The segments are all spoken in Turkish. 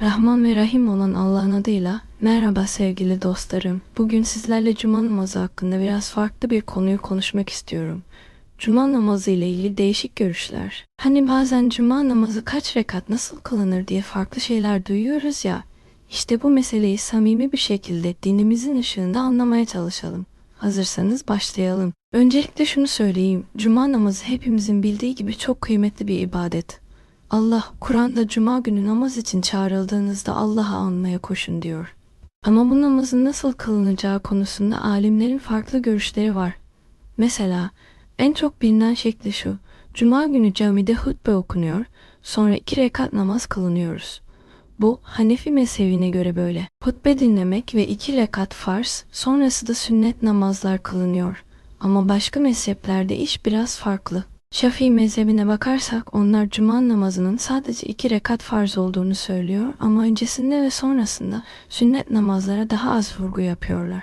Rahman ve Rahim olan Allah'ın adıyla merhaba sevgili dostlarım. Bugün sizlerle cuma namazı hakkında biraz farklı bir konuyu konuşmak istiyorum. Cuma namazı ile ilgili değişik görüşler. Hani bazen cuma namazı kaç rekat nasıl kılınır diye farklı şeyler duyuyoruz ya. İşte bu meseleyi samimi bir şekilde dinimizin ışığında anlamaya çalışalım. Hazırsanız başlayalım. Öncelikle şunu söyleyeyim. Cuma namazı hepimizin bildiği gibi çok kıymetli bir ibadet. Allah Kur'an'da cuma günü namaz için çağrıldığınızda Allah'ı anmaya koşun diyor. Ama bu namazın nasıl kılınacağı konusunda alimlerin farklı görüşleri var. Mesela en çok bilinen şekli şu. Cuma günü camide hutbe okunuyor, sonra iki rekat namaz kılınıyoruz. Bu Hanefi mezhebine göre böyle. Hutbe dinlemek ve iki rekat farz, sonrası da sünnet namazlar kılınıyor. Ama başka mezheplerde iş biraz farklı. Şafii mezhebine bakarsak onlar cuma namazının sadece iki rekat farz olduğunu söylüyor ama öncesinde ve sonrasında sünnet namazlara daha az vurgu yapıyorlar.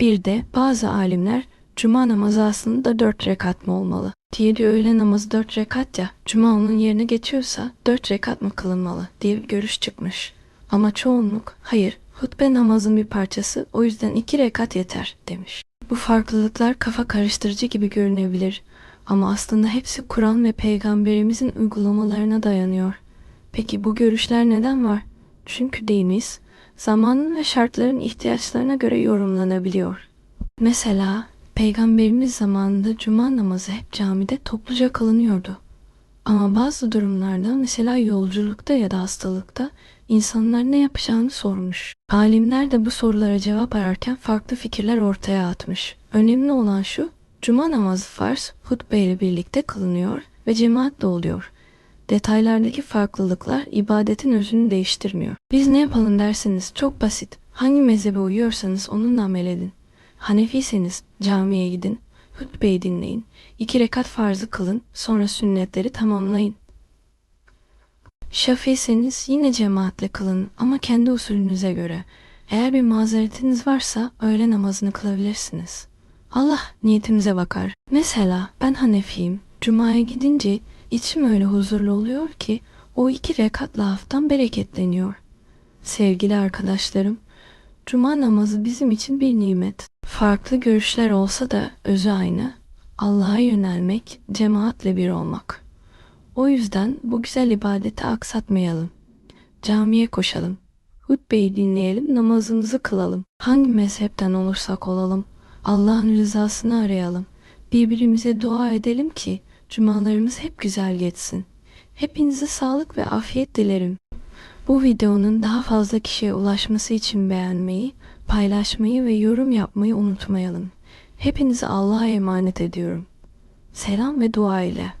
Bir de bazı alimler cuma namazı aslında dört rekat mı olmalı? Diğeri öğle namazı dört rekat ya, cuma onun yerine geçiyorsa dört rekat mı kılınmalı diye bir görüş çıkmış. Ama çoğunluk hayır hutbe namazın bir parçası o yüzden iki rekat yeter demiş. Bu farklılıklar kafa karıştırıcı gibi görünebilir ama aslında hepsi Kur'an ve peygamberimizin uygulamalarına dayanıyor. Peki bu görüşler neden var? Çünkü dinimiz zamanın ve şartların ihtiyaçlarına göre yorumlanabiliyor. Mesela peygamberimiz zamanında cuma namazı hep camide topluca kılınıyordu. Ama bazı durumlarda mesela yolculukta ya da hastalıkta insanlar ne yapacağını sormuş. Alimler de bu sorulara cevap ararken farklı fikirler ortaya atmış. Önemli olan şu, cuma namazı farz, hutbe ile birlikte kılınıyor ve cemaatle oluyor. Detaylardaki farklılıklar ibadetin özünü değiştirmiyor. Biz ne yapalım derseniz çok basit. Hangi mezhebe uyuyorsanız onunla amel edin. Hanefiyseniz camiye gidin, hutbeyi dinleyin, iki rekat farzı kılın, sonra sünnetleri tamamlayın. Şafiyseniz yine cemaatle kılın ama kendi usulünüze göre. Eğer bir mazeretiniz varsa öğle namazını kılabilirsiniz. Allah niyetimize bakar. Mesela ben Hanefiyim. Cuma'ya gidince içim öyle huzurlu oluyor ki o iki rekatla haftan bereketleniyor. Sevgili arkadaşlarım, Cuma namazı bizim için bir nimet. Farklı görüşler olsa da özü aynı. Allah'a yönelmek, cemaatle bir olmak. O yüzden bu güzel ibadeti aksatmayalım. Camiye koşalım. Hutbeyi dinleyelim, namazımızı kılalım. Hangi mezhepten olursak olalım, Allah'ın rızasını arayalım. Birbirimize dua edelim ki cumalarımız hep güzel geçsin. Hepinize sağlık ve afiyet dilerim. Bu videonun daha fazla kişiye ulaşması için beğenmeyi, paylaşmayı ve yorum yapmayı unutmayalım. Hepinizi Allah'a emanet ediyorum. Selam ve dua ile.